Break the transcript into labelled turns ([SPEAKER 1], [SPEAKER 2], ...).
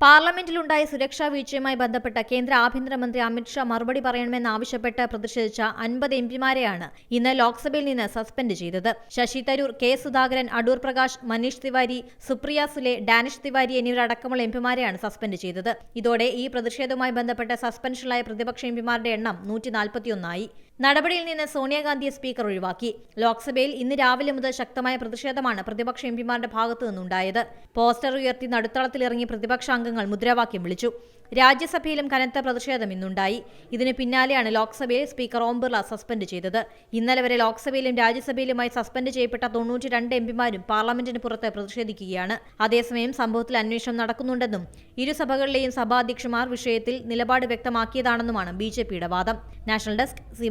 [SPEAKER 1] പാർലമെന്റിലുണ്ടായ സുരക്ഷാ വീഴ്ചയുമായി ബന്ധപ്പെട്ട കേന്ദ്ര ആഭ്യന്തരമന്ത്രി അമിത്ഷാ മറുപടി പറയണമെന്നാവശ്യപ്പെട്ട് പ്രതിഷേധിച്ച അൻപത് എംപിമാരെയാണ് ഇന്ന് ലോക്സഭയിൽ നിന്ന് സസ്പെൻഡ് ചെയ്തത്. ശശി തരൂർ കെ സുധാകരൻ അടൂർ പ്രകാശ് മനീഷ് തിവാരി സുപ്രിയ സുലെ ഡാനിഷ് തിവാരി എന്നിവരടക്കമുള്ള എംപിമാരെയാണ് സസ്പെൻഡ് ചെയ്തത്. ഇതോടെ ഈ പ്രതിഷേധവുമായി ബന്ധപ്പെട്ട് സസ്പെൻഷനിലായ പ്രതിപക്ഷ എംപിമാരുടെ എണ്ണം നൂറ്റി നാൽപ്പത്തിയൊന്നായി നടപടിയിൽ നിന്ന് സോണിയാഗാന്ധിയെ സ്പീക്കർ ഒഴിവാക്കി. ലോക്സഭയിൽ ഇന്ന് രാവിലെ മുതൽ ശക്തമായ പ്രതിഷേധമാണ് പ്രതിപക്ഷ എംപിമാരുടെ ഭാഗത്തു നിന്നുണ്ടായത്. പോസ്റ്റർ ഉയർത്തി നടുത്തളത്തിലിറങ്ങി പ്രതിപക്ഷ അംഗങ്ങൾ മുദ്രാവാക്യം വിളിച്ചു. രാജ്യസഭയിലും കനത്ത പ്രതിഷേധം ഇന്നുണ്ടായി. ഇതിന് പിന്നാലെയാണ് ലോക്സഭയെ സ്പീക്കർ ഓം ബിർള സസ്പെൻഡ് ചെയ്തത്. ഇന്നലെ വരെ ലോക്സഭയിലും രാജ്യസഭയിലുമായി സസ്പെൻഡ് ചെയ്യപ്പെട്ട തൊണ്ണൂറ്റി രണ്ട് എംപിമാരും പാർലമെന്റിന് പുറത്ത് പ്രതിഷേധിക്കുകയാണ്. അതേസമയം സംഭവത്തിൽ അന്വേഷണം നടക്കുന്നുണ്ടെന്നും ഇരുസഭകളിലെയും സഭാധ്യക്ഷന്മാർ വിഷയത്തിൽ നിലപാട് വ്യക്തമാക്കിയതാണെന്നുമാണ് ബിജെപിയുടെ വാദം. National desk C